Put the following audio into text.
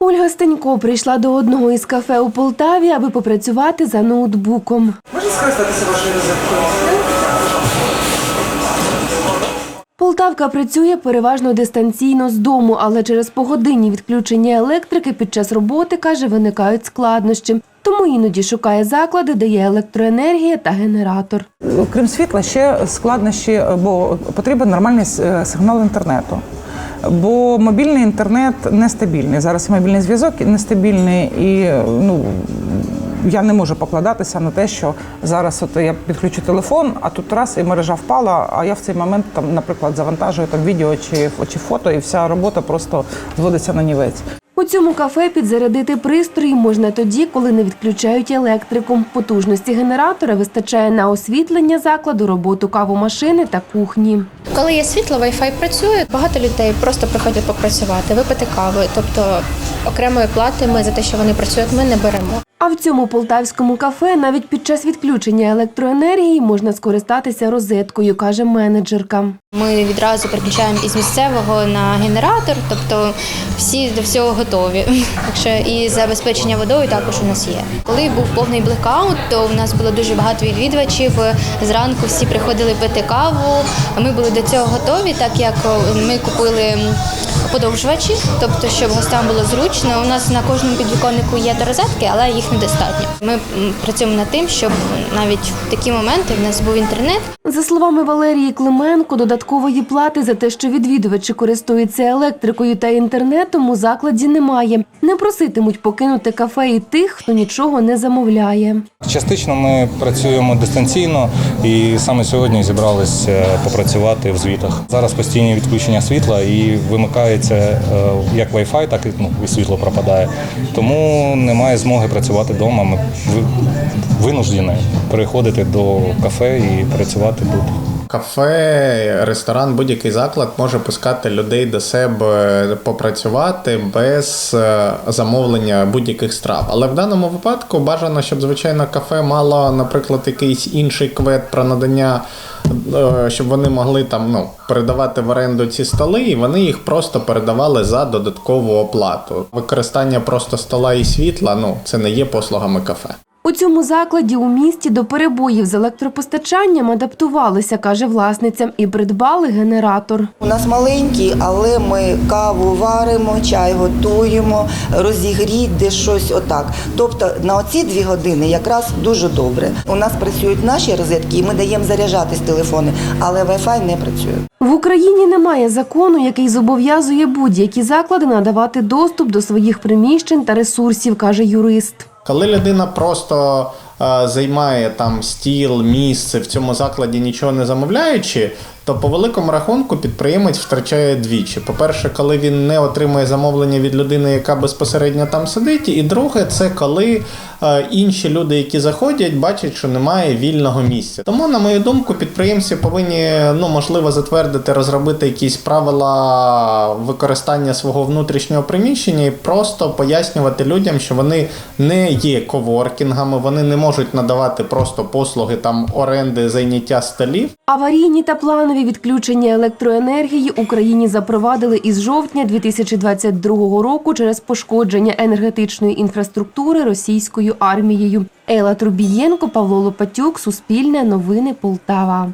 Ольга Стенько прийшла до одного із кафе у Полтаві, аби попрацювати за ноутбуком. Можна скористатися вашою розеткою? Полтавка працює переважно дистанційно з дому, але через погодинні відключення електрики під час роботи, каже, виникають складнощі. Тому іноді шукає заклади, де є електроенергія та генератор. Крім світла, ще складнощі, бо потрібен нормальний сигнал інтернету. Бо мобільний інтернет нестабільний. Зараз мобільний зв'язок нестабільний, і ну я не можу покладатися на те, що зараз от я підключу телефон, а тут раз і мережа впала. А я в цей момент там, наприклад, завантажую там відео чи, чи фото, і вся робота просто зводиться на нівець. У цьому кафе підзарядити пристрої можна тоді, коли не відключають електрику. Потужності генератора вистачає на освітлення закладу, роботу кавомашини та кухні. Коли є світло, Wi-Fi працює. Багато людей просто приходять попрацювати, випити кави. Тобто окремої плати ми за те, що вони працюють, ми не беремо. А в цьому полтавському кафе навіть під час відключення електроенергії можна скористатися розеткою, каже менеджерка. Ми відразу переключаємо із місцевого на генератор, тобто всі до всього готові. Так і забезпечення водою також у нас є. Коли був повний блекаут, то у нас було дуже багато відвідувачів. Зранку всі приходили пити каву. Ми були до цього готові, так як ми купили подовжувачі, тобто щоб гостям було зручно. У нас на кожному підвіконнику є до розетки, але їх недостатньо. Ми працюємо над тим, щоб навіть в такі моменти в нас був інтернет. За словами Валерії Клименко, додаткової плати за те, що відвідувачі користуються електрикою та інтернетом, у закладі немає. Не проситимуть покинути кафе і тих, хто нічого не замовляє. Частично ми працюємо дистанційно і саме сьогодні зібрались е, попрацювати в звітах. Зараз постійні відключення світла і вимикається е, як Wi-Fi, так і ну, і світло пропадає. Тому немає змоги працювати вдома. Ми винуждені переходити до кафе і працювати тут. Кафе, ресторан, будь-який заклад може пускати людей до себе попрацювати без е, замовлення будь-яких страв. Але в даному випадку бажано, щоб звичайно кафе мало, наприклад, якийсь інший квет про надання, щоб вони могли там ну передавати в оренду ці столи, і вони їх просто передавали за додаткову оплату. Використання просто стола і світла ну це не є послугами кафе. У цьому закладі у місті до перебоїв з електропостачанням адаптувалися, каже власниця, і придбали генератор. У нас маленький, але ми каву варимо, чай готуємо, розігріть, де щось отак. Тобто на оці дві години якраз дуже добре. У нас працюють наші розетки, і ми даємо заряджатись телефони, але Wi-Fi не працює. В Україні немає закону, який зобов'язує будь-які заклади надавати доступ до своїх приміщень та ресурсів, каже юрист. Коли людина просто е, займає там стіл, місце в цьому закладі, нічого не замовляючи, то по великому рахунку підприємець втрачає двічі. По-перше, коли він не отримує замовлення від людини, яка безпосередньо там сидить. І друге, це коли е, інші люди, які заходять, бачать, що немає вільного місця. Тому, на мою думку, підприємці повинні ну можливо затвердити, розробити якісь правила використання свого внутрішнього приміщення і просто пояснювати людям, що вони не є коворкінгами, вони не можуть надавати просто послуги там оренди зайняття столів. Аварійні та планові відключення електроенергії Україні запровадили із жовтня 2022 року через пошкодження енергетичної інфраструктури російською армією. Ела Трубієнко, Павло Лопатюк, Суспільне, Новини Полтава.